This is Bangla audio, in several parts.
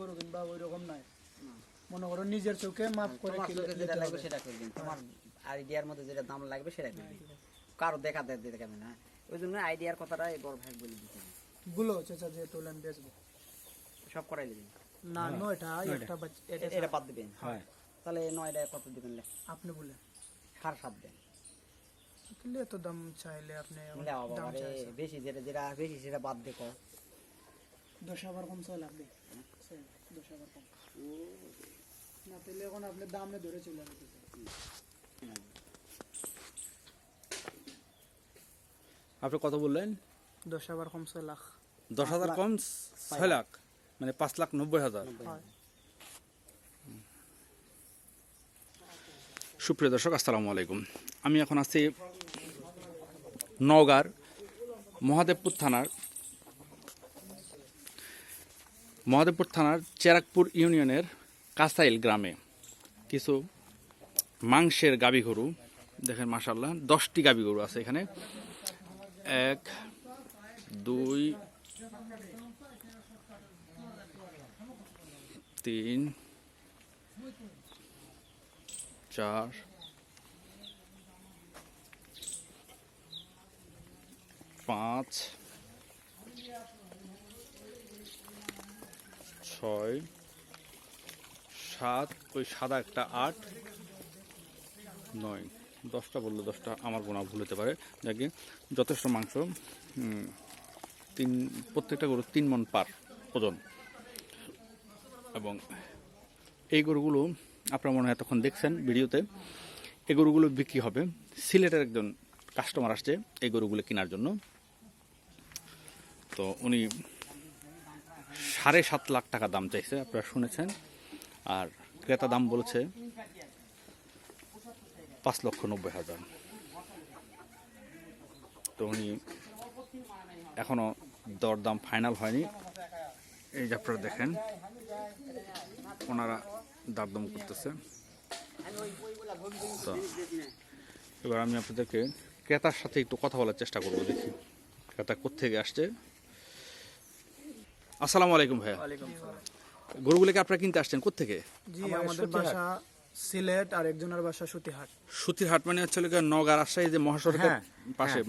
গরু কিনবা ওই রকম নাই। মনে করো নিজের চোখে মাপ করে চোখে নিতে যেটা লাগবে। সেটা করবেন তোমার আইডিয়ার মধ্যে যেটা দাম লাগবে সেটা করবেন কারও দেখা দেয় দিতে কেমন না ওই জন্য আইডিয়ার কথাটা এই বড় ভাই বলে দিতে গুলো চাচা যে তোলেন বেচবো। সব করাই দেবেন? না নয়টা একটা বাচ্চা এটা বাদ দিবেন। তাহলে নয়টা কত দিবেন আপনি বলেন। সাড়ে সাত দেন। কিনলে এত দাম চাইলে আপনি দাম বেশি যেটা যেটা বেশি সেটা বাদ দেখো দশ হাজার কম ছয় লাগবে ছয়, দশ হাজার কম না তাহলে এখন আপনি দামে ধরে চলে আসবে আপনি কত বললেন? দশ হাজার কম ছয় লাখ। দশ হাজার কম ছয় লাখ। মানে পাঁচ লাখ নব্বই হাজার? হয়। সুপ্রিয় দর্শক আসসালামু আলাইকুম। আমি এখন আছি নওগাঁর মহাদেবপুর থানার মহাদেবপুর থানার চেরাকপুর ইউনিয়নের কাসাইল গ্রামে কিছু মাংসের গাবি গরু, দেখেন মাসাল্লাহ দশটি গাবি গরু আছে এখানে। এক, দুই, তিন, চার, পাঁচ ছয়, সাত, ওই সাদা একটা আট, নয়। দশটা বলল দশটা, আমার গোনা ভুল হতে পারে। যাকে যথেষ্ট মাংস তিন, প্রত্যেকটা গরু তিন মন পার ওজন। এবং এই গরুগুলো, আপনারা মনে হয় তখন দেখছেন ভিডিওতে এই গরুগুলো বিক্রি হবে। সিলেটের একজন কাস্টমার আসছে এই গরুগুলো কেনার জন্য। তো উনি সাড়ে সাত লাখ টাকা দাম চাইছে, আপনারা শুনেছেন। আর ক্রেতা দাম বলেছে পাঁচ লক্ষ নব্বই হাজার। তো উনি এখনও দরদাম ফাইনাল হয়নি। এই যে আপনারা দেখেন, ওনারা দারদম করতেছে। তো এবার আমি আপনাদেরকে ক্রেতার সাথে একটু কথা বলার চেষ্টা করব, দেখি। ক্রেতা কোথেকে আসছে? আসসালামু আলাইকুম ভাইয়া। গরুগুলোকে আপনারা কিনতে আসছেন? কোথেকে জি আমাদের বাসা সিলেট আর একজনের বাসা সুতিহাট। সুতিরহাট মানে হচ্ছে রাজশাহী যে মহাসড়কের পাশে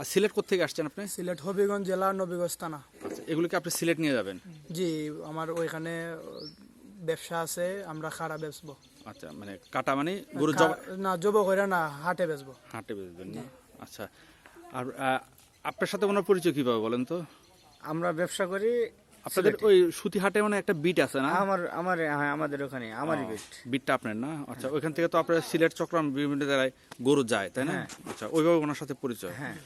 আর সিলেট কোথেকে আসছেন আপনি? সিলেট হবিগঞ্জ জেলা নবীগঞ্জ থানা। আচ্ছা এগুলোকে আপনি সিলেট নিয়ে যাবেন? জি আমার ওইখানে ব্যবসা আছে আমরা খারা বেচবো। আচ্ছা মানে কাটা মানে গরু জব না জব করে না হাটে বেচবো। হাটে বেচবেন আচ্ছা আর আপনার সাথে ওনার পরিচয় কীভাবে বলেন তো? আমরা ব্যবসা করি আপনাদের ওই সুতি হাটে মানে একটা বিট আছে না? আমার আমার হ্যাঁ আমাদের ওখানে আমারই বেস্ট বিটটা আপনার না? আচ্ছা ওইখান থেকে তো আপনার সিলেট চক্রাম বিভিন্ন জায়গায় গরু যায় তাই না? আচ্ছা ওইভাবে ওনার সাথে পরিচয়। হ্যাঁ।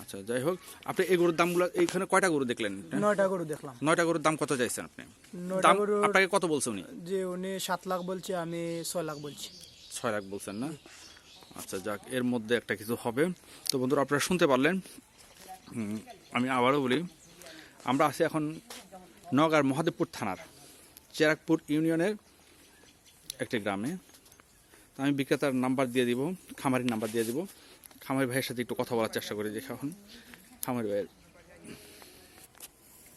আচ্ছা যাই হোক আপনি এই গরুর দামগুলো এইখানে কয়টা গরু দেখলেন? নয়টা গরু দেখলাম। নয়টা গরুর দাম কত চাইছেন আপনি? নয়টা দাম আপনাকে কত বলছে উনি? যে উনি সাত লাখ বলছে আমি ছয় লাখ বলছি। ছয় লাখ বলছেন না? আচ্ছা যাক এর মধ্যে একটা কিছু হবে। তো বন্ধুরা আপনারা শুনতে পারলেন। হুম, আমি আবারও বলি আমরা আছি এখন নগাঁর মহাদেবপুর থানার চেরাকপুর ইউনিয়নের একটি গ্রামে। তো আমি বিক্রেতার নাম্বার দিয়ে দিব খামারির নাম্বার দিয়ে দিব। খামারি ভাইয়ের সাথে একটু কথা বলার চেষ্টা করি দেখি এখন। খামারি ভাইয়ের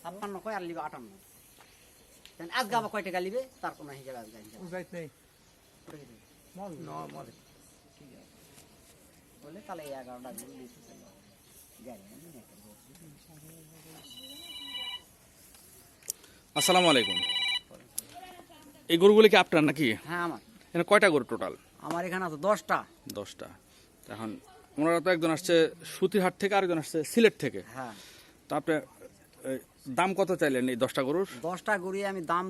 ছাপ্পান্ন কয় আর লিবে আটান্ন। তাহলে আজকে কয় টাকা লিবে? তার কোনো হিসাবে আজকে হিসাব বলে তাহলে এগারোটা দিন দিতে চলো গাড়ি আনি না একটা ভোট দিই। আসসালামু আলাইকুম। এই গরুগুলি কি আপনার নাকি? হ্যাঁ আমার। এখানে কয়টা গরু টোটাল আমার এখানে আছে দশটা। দশটা। এখন ওনারা তো একজন আসছে সুতিরহাট থেকে আরেকজন আসছে সিলেট থেকে। হ্যাঁ। তো আপনি দাম কত চাইলেন এই দশটা গরুর? দশটা গরু আমি দাম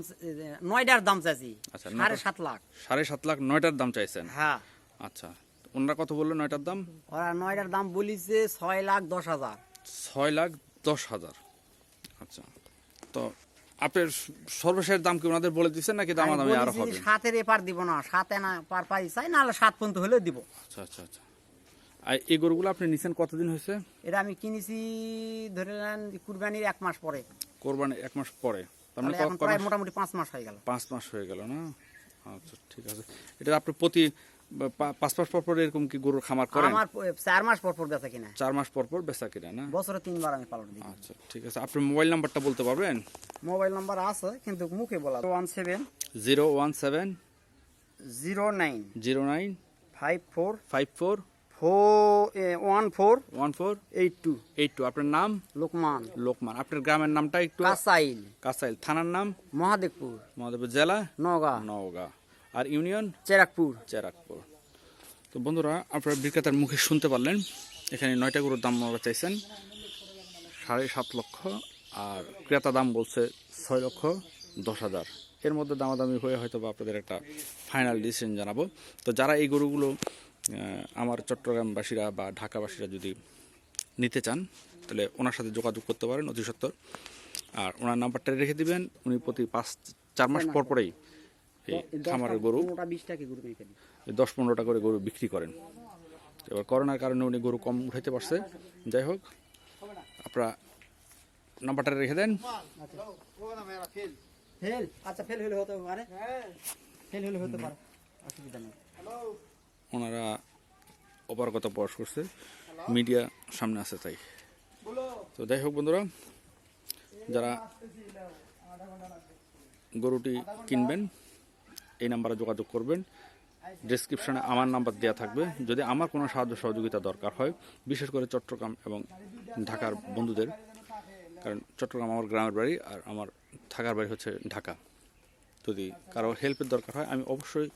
নয়টার দাম চাইছি। আচ্ছা, সাড়ে। সাত লাখ। সাড়ে সাত লাখ নয়টার দাম চাইছেন? হ্যাঁ। আচ্ছা ওনারা কত বলল নয়টার দাম? ওরা নয়টার দাম বলিছে ছয় লাখ দশ হাজার। ছয় লাখ দশ হাজার। আচ্ছা তো আপনার সর্বশেষ দাম কি ওনাদের বলে দিচ্ছেন নাকি দাম দামে আরও হবে? সাতের এপার দিব না সাতে না পার পাই চাই নাহলে সাত পর্যন্ত হলে দিব। আচ্ছা আচ্ছা আচ্ছা। আর এই গরুগুলো আপনি নিছেন কতদিন হয়েছে? এটা আমি কিনেছি ধরে নেন কুরবানির এক মাস পরে। কোরবানি এক মাস পরে। মানে তাহলে প্রায় মোটামুটি পাঁচ মাস হয়ে গেল। পাঁচ মাস হয়ে গেল না? আচ্ছা ঠিক আছে। এটা আপনি প্রতি পাঁচ মাস পর পর এরকম কি গরুর খামার করেন? আমার চার মাস পর পর বেচা কিনা। চার মাস পর পর বেচা কিনা না? বছরে তিনবার আমি পালন দিই। আচ্ছা ঠিক আছে। আপনার মোবাইল নাম্বারটা বলতে পারবেন? মোবাইল নাম্বার আছে কিন্তু মুখে বলা one seven zero one seven zero nine zero nine five four five four one four one four eight two eight two. আপনার নাম? লোকমান। লোকমান। আপনার গ্রামের নামটা একটু? কাসাইল কাসাইল থানার নাম? মহাদেবপুর। মহাদেবপুর জেলা? নগা নওগাঁ। আর ইউনিয়ন? চেরাকপুর। চেরাকপুর। তো বন্ধুরা আপনারা বিক্রেতার মুখে শুনতে পারলেন এখানে নয়টা গরুর দাম ওনারা চাইছেন সাড়ে সাত লক্ষ আর ক্রেতা দাম বলছে ছয় লক্ষ দশ হাজার। এর মধ্যে দামাদামি হয়ে হয়তো বা আপনাদের একটা ফাইনাল ডিসিশন জানাব। তো যারা এই গরুগুলো আমার চট্টগ্রামবাসীরা বা ঢাকাবাসীরা যদি নিতে চান তাহলে ওনার সাথে যোগাযোগ করতে পারেন অতি সত্তর আর ওনার নাম্বারটা রেখে দিবেন উনি প্রতি পাঁচ চার মাস পর পরেই খামারের গরু দশ পনেরোটা করে গরু বিক্রি করেন। এবার করোনার কারণে উনি গরু কম উঠাইতে পারছে। যাই হোক আপনারা নাম্বারটা রেখে দেন। ফেল। আচ্ছা ফেল হলে হতে পারে। ফেল হলে হতে পারে। অসুবিধা নেই। ওনারা অপারগতা প্রকাশ করছে। মিডিয়া সামনে আছে তাই। তো যাই হোক বন্ধুরা যারা গরুটি কিনবেন এই নাম্বারে যোগাযোগ করবেন। ডিসক্রিপশনে আমার নাম্বার দেওয়া থাকবে। যদি আমার কোনো সাহায্য সহযোগিতা দরকার হয় বিশেষ করে চট্টগ্রাম এবং ঢাকার বন্ধুদের কারণ চট্টগ্রাম আমার গ্রামের বাড়ি আর আমার থাকার বাড়ি হচ্ছে ঢাকা। যদি কারও হেল্পের দরকার হয়, আমি অবশ্যই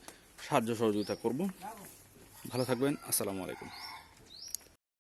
সাহায্য সহযোগিতা করব। ভালো থাকবেন, আসসালামু আলাইকুম।